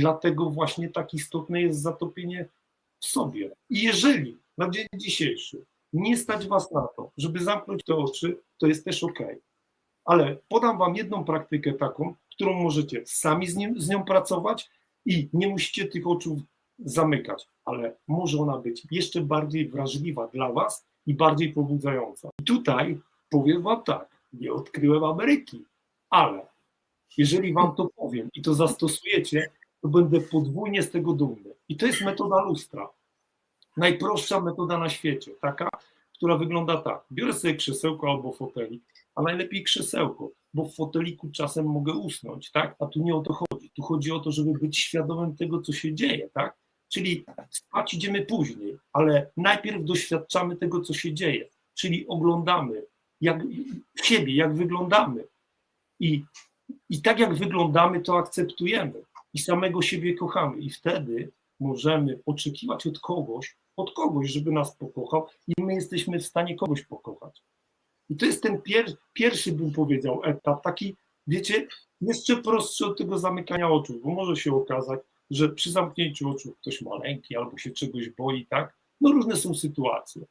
Dlatego właśnie tak istotne jest zatopienie w sobie. I jeżeli na dzień dzisiejszy nie stać Was na to, żeby zamknąć te oczy, to jest też ok. Ale podam Wam jedną praktykę taką, którą możecie sami z, nim, z nią pracować i nie musicie tych oczu zamykać, ale może ona być jeszcze bardziej wrażliwa dla Was i bardziej pobudzająca. I tutaj powiem Wam tak, nie odkryłem Ameryki, ale jeżeli Wam to powiem i to zastosujecie, to będę podwójnie z tego dumny. I to jest metoda lustra. Najprostsza metoda na świecie, taka, która wygląda tak. Biorę sobie krzesełko albo fotelik, a najlepiej krzesełko, bo w foteliku czasem mogę usnąć, tak? A tu nie o to chodzi. Tu chodzi o to, żeby być świadomym tego, co się dzieje, tak? Czyli spać idziemy później, ale najpierw doświadczamy tego, co się dzieje, czyli oglądamy jak, siebie, jak wyglądamy. I, I tak jak wyglądamy, to akceptujemy i samego siebie kochamy. I wtedy możemy oczekiwać od kogoś, od kogoś, żeby nas pokochał, i my jesteśmy w stanie kogoś pokochać. I to jest ten pier, pierwszy, bym powiedział, etap, taki, wiecie, jeszcze prostszy od tego zamykania oczu, bo może się okazać, że przy zamknięciu oczu ktoś ma lęki albo się czegoś boi, tak? No różne są sytuacje.